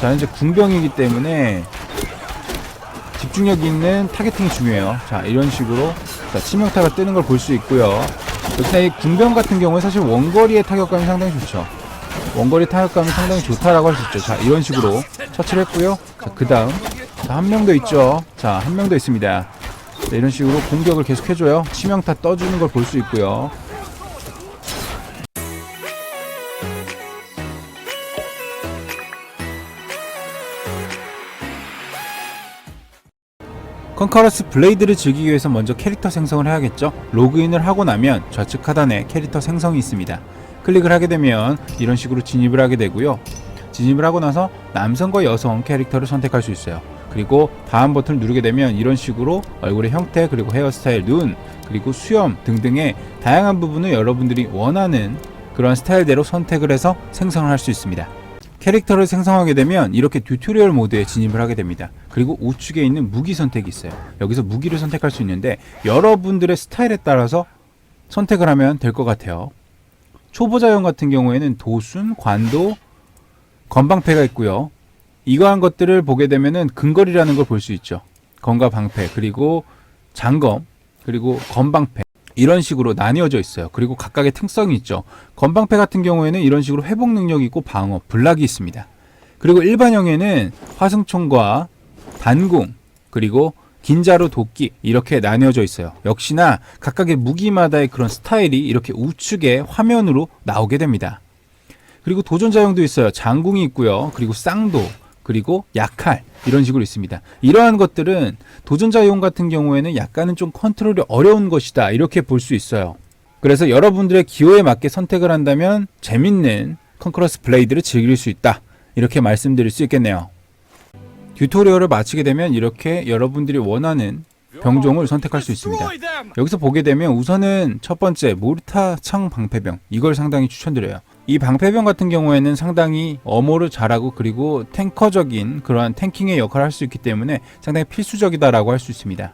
자 현재 궁병이기 때문에 집중력 있는 타겟팅이 중요해요. 자 이런 식으로 자 치명타가 뜨는 걸 볼 수 있고요. 역시나 이 궁병 같은 경우에 사실 원거리의 타격감이 상당히 좋죠. 원거리 타격감이 상당히 좋다라고 할 수 있죠. 자 이런 식으로 처치를 했고요. 자그 다음 한명 더 있죠. 자한 명 더 있습니다. 자, 이런 식으로 공격을 계속 해줘요. 치명타 떠주는 걸 볼 수 있고요. 컨커러스 블레이드를 즐기기 위해서 먼저 캐릭터 생성을 해야겠죠. 로그인을 하고 나면 좌측 하단에 캐릭터 생성이 있습니다. 클릭을 하게 되면 이런 식으로 진입을 하게 되고요. 진입을 하고 나서 남성과 여성 캐릭터를 선택할 수 있어요. 그리고 다음 버튼을 누르게 되면 이런 식으로 얼굴의 형태 그리고 헤어스타일, 눈 그리고 수염 등등의 다양한 부분을 여러분들이 원하는 그런 스타일대로 선택을 해서 생성을 할 수 있습니다. 캐릭터를 생성하게 되면 이렇게 튜토리얼 모드에 진입을 하게 됩니다. 그리고 우측에 있는 무기 선택이 있어요. 여기서 무기를 선택할 수 있는데 여러분들의 스타일에 따라서 선택을 하면 될 것 같아요. 초보자용 같은 경우에는 도순, 관도, 건방패가 있고요. 이러한 것들을 보게 되면은 근거리라는 걸 볼 수 있죠. 건과 방패 그리고 장검 그리고 건방패 이런 식으로 나뉘어져 있어요. 그리고 각각의 특성이 있죠. 건방패 같은 경우에는 이런 식으로 회복 능력이 있고 방어, 블락이 있습니다. 그리고 일반형에는 화승총과 단궁 그리고 긴자루 도끼 이렇게 나뉘어져 있어요. 역시나 각각의 무기마다의 그런 스타일이 이렇게 우측에 화면으로 나오게 됩니다. 그리고 도전자용도 있어요. 장궁이 있고요. 그리고 쌍도 그리고 약칼 이런 식으로 있습니다. 이러한 것들은 도전자용 같은 경우에는 약간은 좀 컨트롤이 어려운 것이다 이렇게 볼 수 있어요. 그래서 여러분들의 기호에 맞게 선택을 한다면 재밌는 컨크러스 블레이드를 즐길 수 있다 이렇게 말씀드릴 수 있겠네요. 튜토리얼을 마치게 되면 이렇게 여러분들이 원하는 병종을 선택할 수 있습니다. 여기서 보게 되면 우선은 첫 번째 모르타 창 방패병 이걸 상당히 추천드려요. 이 방패병 같은 경우에는 상당히 어모를 잘하고 그리고 탱커적인 그러한 탱킹의 역할을 할 수 있기 때문에 상당히 필수적이다라고 할 수 있습니다.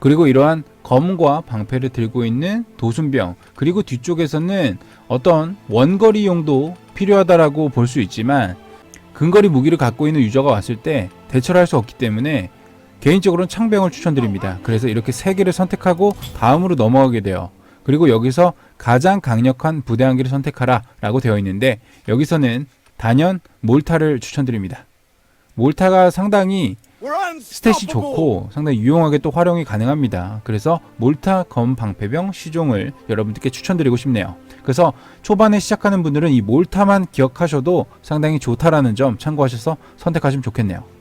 그리고 이러한 검과 방패를 들고 있는 도순병 그리고 뒤쪽에서는 어떤 원거리용도 필요하다라고 볼 수 있지만 근거리 무기를 갖고 있는 유저가 왔을 때 대처를 할 수 없기 때문에 개인적으로는 창병을 추천드립니다. 그래서 이렇게 세 개를 선택하고 다음으로 넘어가게 돼요. 그리고 여기서 가장 강력한 부대 한 개를 선택하라 라고 되어 있는데 여기서는 단연 몰타를 추천드립니다. 몰타가 상당히 스탯이 좋고 상당히 유용하게 또 활용이 가능합니다. 그래서 몰타 검 방패병 시종을 여러분들께 추천드리고 싶네요. 그래서 초반에 시작하는 분들은 이 몰타만 기억하셔도 상당히 좋다라는 점 참고하셔서 선택하시면 좋겠네요.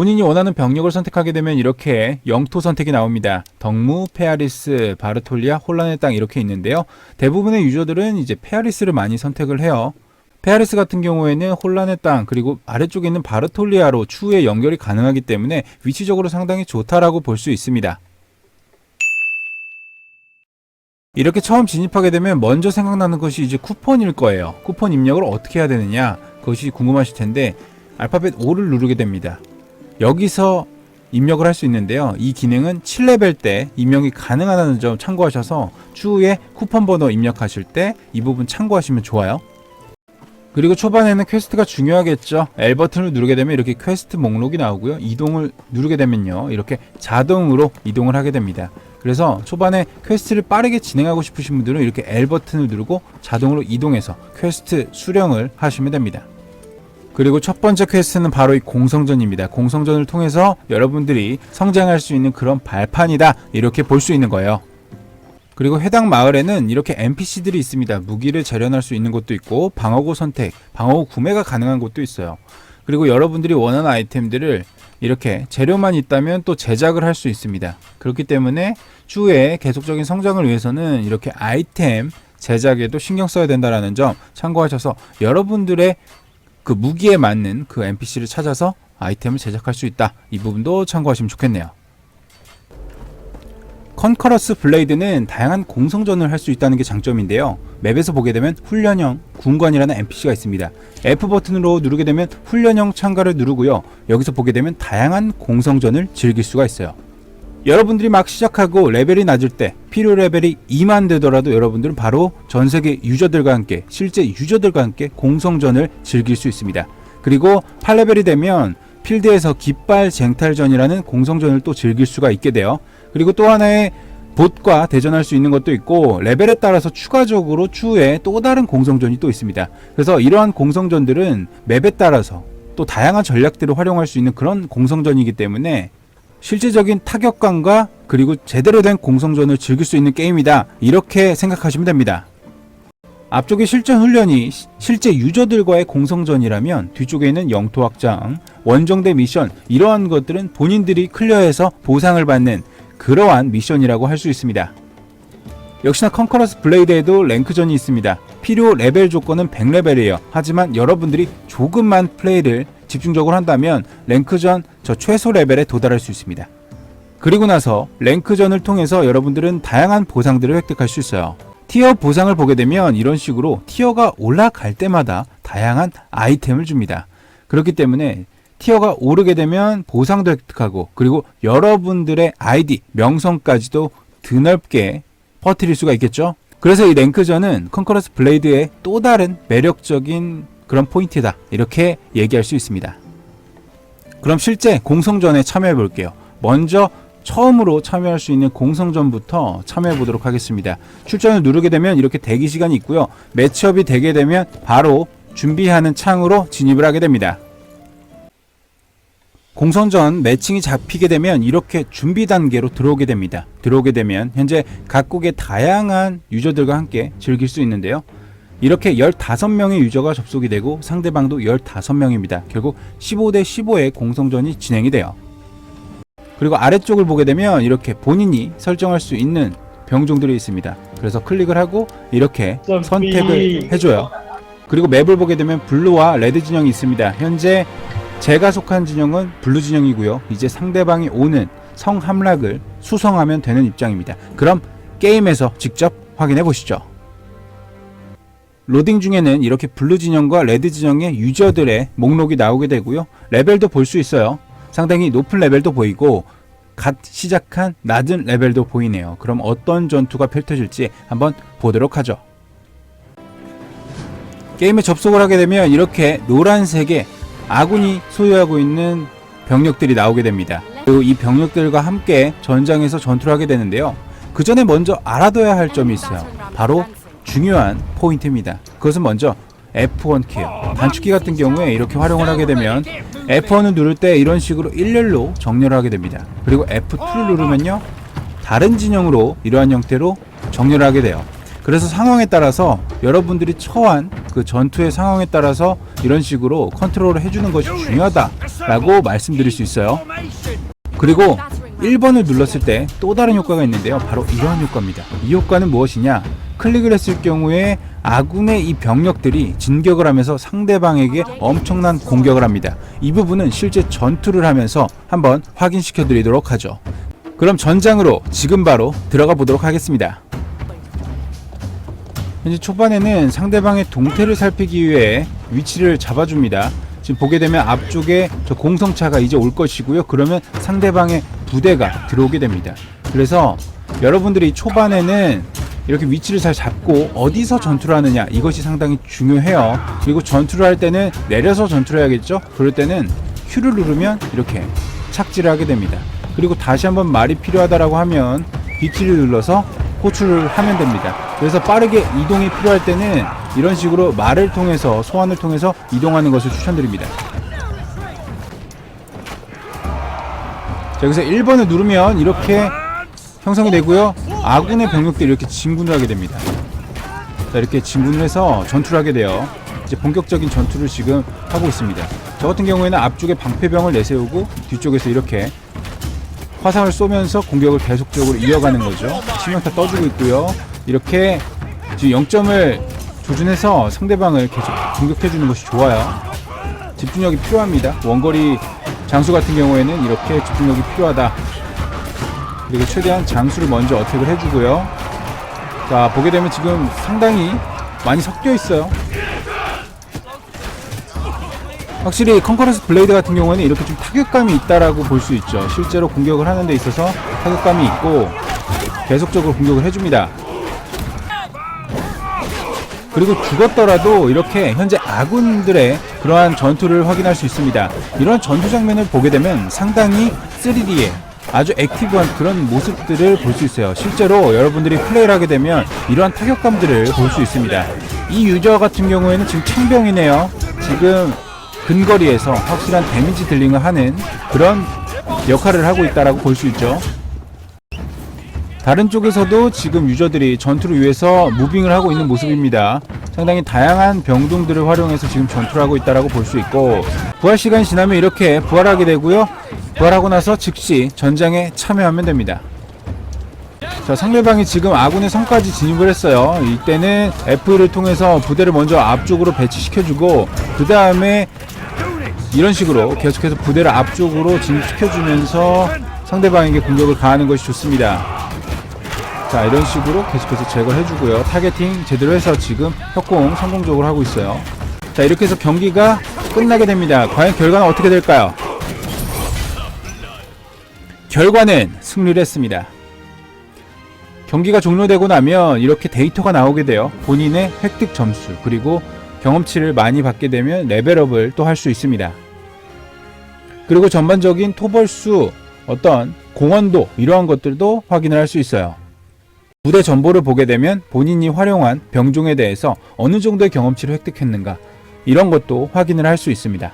본인이 원하는 병력을 선택하게 되면 이렇게 영토 선택이 나옵니다. 덕무, 페아리스, 바르톨리아, 혼란의 땅 이렇게 있는데요. 대부분의 유저들은 이제 페아리스를 많이 선택을 해요. 페아리스 같은 경우에는 혼란의 땅 그리고 아래쪽에 있는 바르톨리아로 추후에 연결이 가능하기 때문에 위치적으로 상당히 좋다라고 볼 수 있습니다. 이렇게 처음 진입하게 되면 먼저 생각나는 것이 이제 쿠폰일 거예요. 쿠폰 입력을 어떻게 해야 되느냐 그것이 궁금하실 텐데 알파벳 5를 누르게 됩니다. 여기서 입력을 할 수 있는데요. 이 기능은 7레벨 때 입력이 가능하다는 점 참고하셔서 추후에 쿠폰 번호 입력하실 때 이 부분 참고하시면 좋아요. 그리고 초반에는 퀘스트가 중요하겠죠. L 버튼을 누르게 되면 이렇게 퀘스트 목록이 나오고요. 이동을 누르게 되면요. 이렇게 자동으로 이동을 하게 됩니다. 그래서 초반에 퀘스트를 빠르게 진행하고 싶으신 분들은 이렇게 L 버튼을 누르고 자동으로 이동해서 퀘스트 수령을 하시면 됩니다. 그리고 첫 번째 퀘스트는 바로 이 공성전입니다. 공성전을 통해서 여러분들이 성장할 수 있는 그런 발판이다. 이렇게 볼 수 있는 거예요. 그리고 해당 마을에는 이렇게 NPC들이 있습니다. 무기를 재련할 수 있는 곳도 있고 방어구 선택, 방어구 구매가 가능한 곳도 있어요. 그리고 여러분들이 원하는 아이템들을 이렇게 재료만 있다면 또 제작을 할 수 있습니다. 그렇기 때문에 추후에 계속적인 성장을 위해서는 이렇게 아이템 제작에도 신경 써야 된다라는 점 참고하셔서 여러분들의 그 무기에 맞는 그 NPC를 찾아서 아이템을 제작할 수 있다. 이 부분도 참고하시면 좋겠네요. 컨커러스 블레이드는 다양한 공성전을 할 수 있다는 게 장점인데요. 맵에서 보게 되면 훈련형 군관이라는 NPC가 있습니다. F 버튼으로 누르게 되면 훈련형 참가를 누르고요. 여기서 보게 되면 다양한 공성전을 즐길 수가 있어요. 여러분들이 막 시작하고 레벨이 낮을 때 필요 레벨이 2만 되더라도 여러분들은 바로 전 세계 유저들과 함께 실제 유저들과 함께 공성전을 즐길 수 있습니다. 그리고 8레벨이 되면 필드에서 깃발 쟁탈전이라는 공성전을 또 즐길 수가 있게 돼요. 그리고 또 하나의 봇과 대전할 수 있는 것도 있고 레벨에 따라서 추가적으로 추후에 또 다른 공성전이 또 있습니다. 그래서 이러한 공성전들은 맵에 따라서 또 다양한 전략들을 활용할 수 있는 그런 공성전이기 때문에 실제적인 타격감과 그리고 제대로 된 공성전을 즐길 수 있는 게임이다. 이렇게 생각하시면 됩니다. 앞쪽에 실전 훈련이 시- 실제 유저들과의 공성전이라면 뒤쪽에 있는 영토 확장, 원정대 미션 이러한 것들은 본인들이 클리어해서 보상을 받는 그러한 미션이라고 할 수 있습니다. 역시나 컨커러스 블레이드에도 랭크전이 있습니다. 필요 레벨 조건은 100레벨이에요. 하지만 여러분들이 조금만 플레이를 집중적으로 한다면 랭크전 저 최소 레벨에 도달할 수 있습니다. 그리고 나서 랭크전을 통해서 여러분들은 다양한 보상들을 획득할 수 있어요. 티어 보상을 보게 되면 이런 식으로 티어가 올라갈 때마다 다양한 아이템을 줍니다. 그렇기 때문에 티어가 오르게 되면 보상도 획득하고 그리고 여러분들의 아이디, 명성까지도 드넓게 퍼뜨릴 수가 있겠죠. 그래서 이 랭크전은 컨커러스 블레이드의 또 다른 매력적인 그런 포인트다. 이렇게 얘기할 수 있습니다. 그럼 실제 공성전에 참여해 볼게요. 먼저 처음으로 참여할 수 있는 공성전부터 참여해 보도록 하겠습니다. 출전을 누르게 되면 이렇게 대기 시간이 있고요. 매치업이 되게 되면 바로 준비하는 창으로 진입을 하게 됩니다. 공성전 매칭이 잡히게 되면 이렇게 준비 단계로 들어오게 됩니다. 들어오게 되면 현재 각국의 다양한 유저들과 함께 즐길 수 있는데요. 이렇게 15명의 유저가 접속이 되고 상대방도 15명입니다. 결국 15대 15의 공성전이 진행이 돼요. 그리고 아래쪽을 보게 되면 이렇게 본인이 설정할 수 있는 병종들이 있습니다. 그래서 클릭을 하고 이렇게 선택을 해줘요. 그리고 맵을 보게 되면 블루와 레드 진영이 있습니다. 현재 제가 속한 진영은 블루 진영이고요. 이제 상대방이 오는 성 함락을 수성하면 되는 입장입니다. 그럼 게임에서 직접 확인해 보시죠. 로딩 중에는 이렇게 블루 진영과 레드 진영의 유저들의 목록이 나오게 되고요. 레벨도 볼 수 있어요. 상당히 높은 레벨도 보이고 갓 시작한 낮은 레벨도 보이네요. 그럼 어떤 전투가 펼쳐질지 한번 보도록 하죠. 게임에 접속을 하게 되면 이렇게 노란색의 아군이 소유하고 있는 병력들이 나오게 됩니다. 그리고 이 병력들과 함께 전장에서 전투를 하게 되는데요. 그 전에 먼저 알아둬야 할 점이 있어요. 바로 중요한 포인트입니다. 그것은 먼저 F1 키예요. 단축키 같은 경우에 이렇게 활용을 하게 되면 F1을 누를 때 이런 식으로 일렬로 정렬을 하게 됩니다. 그리고 F2를 누르면요. 다른 진영으로 이러한 형태로 정렬을 하게 돼요. 그래서 상황에 따라서 여러분들이 처한 그 전투의 상황에 따라서 이런 식으로 컨트롤을 해주는 것이 중요하다라고 말씀드릴 수 있어요. 그리고 1번을 눌렀을 때 또 다른 효과가 있는데요. 바로 이러한 효과입니다. 이 효과는 무엇이냐? 클릭을 했을 경우에 아군의 이 병력들이 진격을 하면서 상대방에게 엄청난 공격을 합니다. 이 부분은 실제 전투를 하면서 한번 확인시켜 드리도록 하죠. 그럼 전장으로 지금 바로 들어가 보도록 하겠습니다. 현재 초반에는 상대방의 동태를 살피기 위해 위치를 잡아줍니다. 지금 보게 되면 앞쪽에 저 공성차가 이제 올 것이고요. 그러면 상대방의 부대가 들어오게 됩니다. 그래서 여러분들이 초반에는 이렇게 위치를 잘 잡고 어디서 전투를 하느냐 이것이 상당히 중요해요. 그리고 전투를 할 때는 내려서 전투를 해야겠죠. 그럴 때는 Q를 누르면 이렇게 착지를 하게 됩니다. 그리고 다시 한번 말이 필요하다라고 하면 B키를 눌러서 호출을 하면 됩니다. 그래서 빠르게 이동이 필요할 때는 이런 식으로 말을 통해서 소환을 통해서 이동하는 것을 추천드립니다. 자, 여기서 1번을 누르면 이렇게 형성이 되고요. 아군의 병력들이 이렇게 진군을 하게 됩니다. 자, 이렇게 진군을 해서 전투를 하게 돼요. 이제 본격적인 전투를 지금 하고 있습니다. 저 같은 경우에는 앞쪽에 방패병을 내세우고 뒤쪽에서 이렇게 화상을 쏘면서 공격을 계속적으로 이어가는 거죠. 치명타 떠주고 있고요. 이렇게 지금 0점을 조준해서 상대방을 계속 공격해주는 것이 좋아요. 집중력이 필요합니다. 원거리 장수 같은 경우에는 이렇게 집중력이 필요하다. 그리고 최대한 장수를 먼저 어택을 해주고요. 자, 보게 되면 지금 상당히 많이 섞여 있어요. 확실히 컨커런스 블레이드 같은 경우에는 이렇게 좀 타격감이 있다라고 볼 수 있죠. 실제로 공격을 하는 데 있어서 타격감이 있고 계속적으로 공격을 해줍니다. 그리고 죽었더라도 이렇게 현재 아군들의 그러한 전투를 확인할 수 있습니다. 이런 전투 장면을 보게 되면 상당히 3D에 아주 액티브한 그런 모습들을 볼 수 있어요. 실제로 여러분들이 플레이를 하게 되면 이러한 타격감들을 볼 수 있습니다. 이 유저 같은 경우에는 지금 창병이네요. 지금 근거리에서 확실한 데미지 딜링을 하는 그런 역할을 하고 있다라고 볼 수 있죠. 다른 쪽에서도 지금 유저들이 전투를 위해서 무빙을 하고 있는 모습입니다. 상당히 다양한 병동들을 활용해서 지금 전투를 하고 있다라고 볼 수 있고 부활 시간이 지나면 이렇게 부활하게 되고요. 부활하고 나서 즉시 전장에 참여하면 됩니다. 자, 상대방이 지금 아군의 성까지 진입을 했어요. 이때는 F를 통해서 부대를 먼저 앞쪽으로 배치시켜주고 그 다음에 이런 식으로 계속해서 부대를 앞쪽으로 진입시켜주면서 상대방에게 공격을 가하는 것이 좋습니다. 자 이런 식으로 계속해서 제거를 해주고요 타겟팅 제대로 해서 지금 협공 성공적으로 하고 있어요 자 이렇게 해서 경기가 끝나게 됩니다 과연 결과는 어떻게 될까요 결과는 승리를 했습니다. 경기가 종료되고 나면 이렇게 데이터가 나오게 돼요. 본인의 획득 점수 그리고 경험치를 많이 받게 되면 레벨업을 또 할 수 있습니다. 그리고 전반적인 토벌수 어떤 공헌도 이러한 것들도 확인을 할 수 있어요. 부대 정보를 보게 되면 본인이 활용한 병종에 대해서 어느 정도의 경험치를 획득했는가 이런 것도 확인을 할 수 있습니다.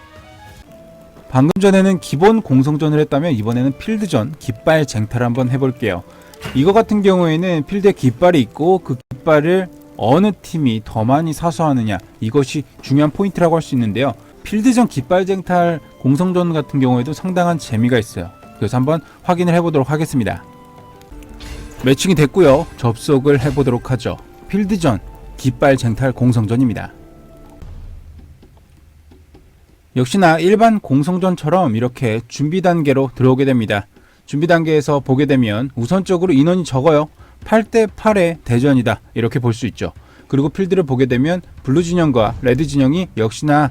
방금 전에는 기본 공성전을 했다면 이번에는 필드전 깃발 쟁탈을 한번 해볼게요. 이거 같은 경우에는 필드에 깃발이 있고 그 깃발을 어느 팀이 더 많이 사수하느냐 이것이 중요한 포인트라고 할 수 있는데요. 필드전 깃발 쟁탈 공성전 같은 경우에도 상당한 재미가 있어요. 그래서 한번 확인을 해보도록 하겠습니다. 매칭이 됐고요. 접속을 해보도록 하죠. 필드전 깃발 쟁탈 공성전입니다. 역시나 일반 공성전처럼 이렇게 준비 단계로 들어오게 됩니다. 준비 단계에서 보게 되면 우선적으로 인원이 적어요. 8대 8의 대전이다. 이렇게 볼 수 있죠. 그리고 필드를 보게 되면 블루 진영과 레드 진영이 역시나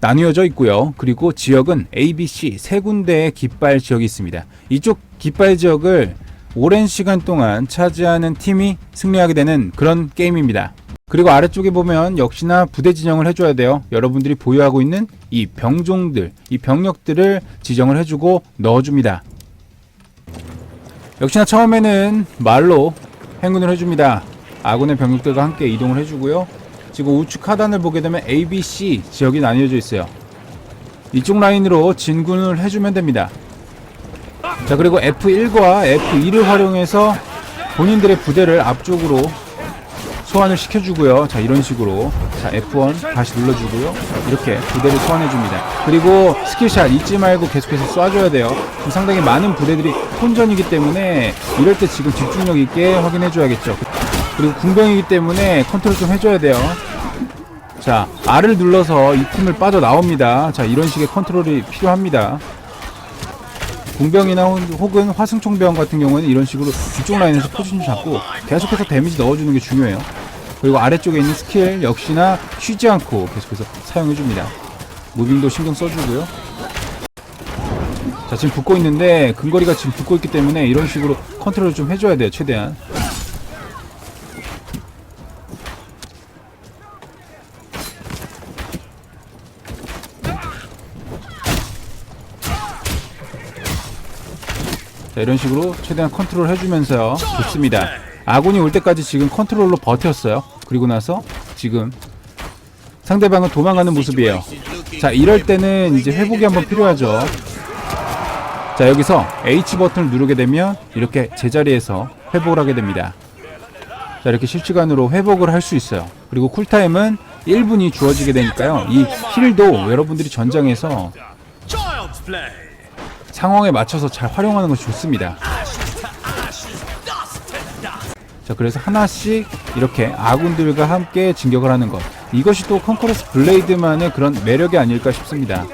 나뉘어져 있고요. 그리고 지역은 A, B, C 세 군데의 깃발 지역이 있습니다. 이쪽 깃발 지역을 오랜 시간 동안 차지하는 팀이 승리하게 되는 그런 게임입니다. 그리고 아래쪽에 보면 역시나 부대 지정을 해줘야 돼요. 여러분들이 보유하고 있는 이 병종들, 이 병력들을 지정을 해주고 넣어줍니다. 역시나 처음에는 말로 행군을 해줍니다. 아군의 병력들과 함께 이동을 해주고요. 지금 우측 하단을 보게 되면 A, B, C 지역이 나뉘어져 있어요. 이쪽 라인으로 진군을 해주면 됩니다. 자 그리고 F1과 F2를 활용해서 본인들의 부대를 앞쪽으로 소환을 시켜주고요. 자 이런 식으로 자 F1 다시 눌러주고요. 이렇게 부대를 소환해줍니다. 그리고 스킬샷 잊지 말고 계속해서 쏴줘야 돼요. 지금 상당히 많은 부대들이 혼전이기 때문에 이럴 때 지금 집중력 있게 확인해줘야겠죠. 그리고 궁병이기 때문에 컨트롤 좀 해줘야 돼요. 자 R을 눌러서 이 팀을 빠져나옵니다. 자 이런 식의 컨트롤이 필요합니다. 공병이나 혹은 화승총병 같은 경우에는 이런 식으로 뒤쪽 라인에서 포지션 잡고 계속해서 데미지 넣어주는 게 중요해요. 그리고 아래쪽에 있는 스킬 역시나 쉬지 않고 계속해서 사용해줍니다. 무빙도 신경 써주고요. 자 지금 붙고 있는데 근거리가 지금 붙고 있기 때문에 이런 식으로 컨트롤을 좀 해줘야 돼요 최대한. 자, 이런 식으로 최대한 컨트롤 해주면서요. 좋습니다. 아군이 올 때까지 지금 컨트롤로 버텼어요. 그리고 나서 지금 상대방은 도망가는 모습이에요. 자, 이럴 때는 이제 회복이 한번 필요하죠. 자, 여기서 H 버튼을 누르게 되면 이렇게 제자리에서 회복을 하게 됩니다. 자, 이렇게 실시간으로 회복을 할 수 있어요. 그리고 쿨타임은 1분이 주어지게 되니까요. 이 힐도 여러분들이 전장에서. 상황에 맞춰서 잘 활용하는 것이 좋습니다. 자, 그래서 하나씩 이렇게 아군들과 함께 진격을 하는 것. 이것이 또 컨커러스 블레이드만의 그런 매력이 아닐까 싶습니다.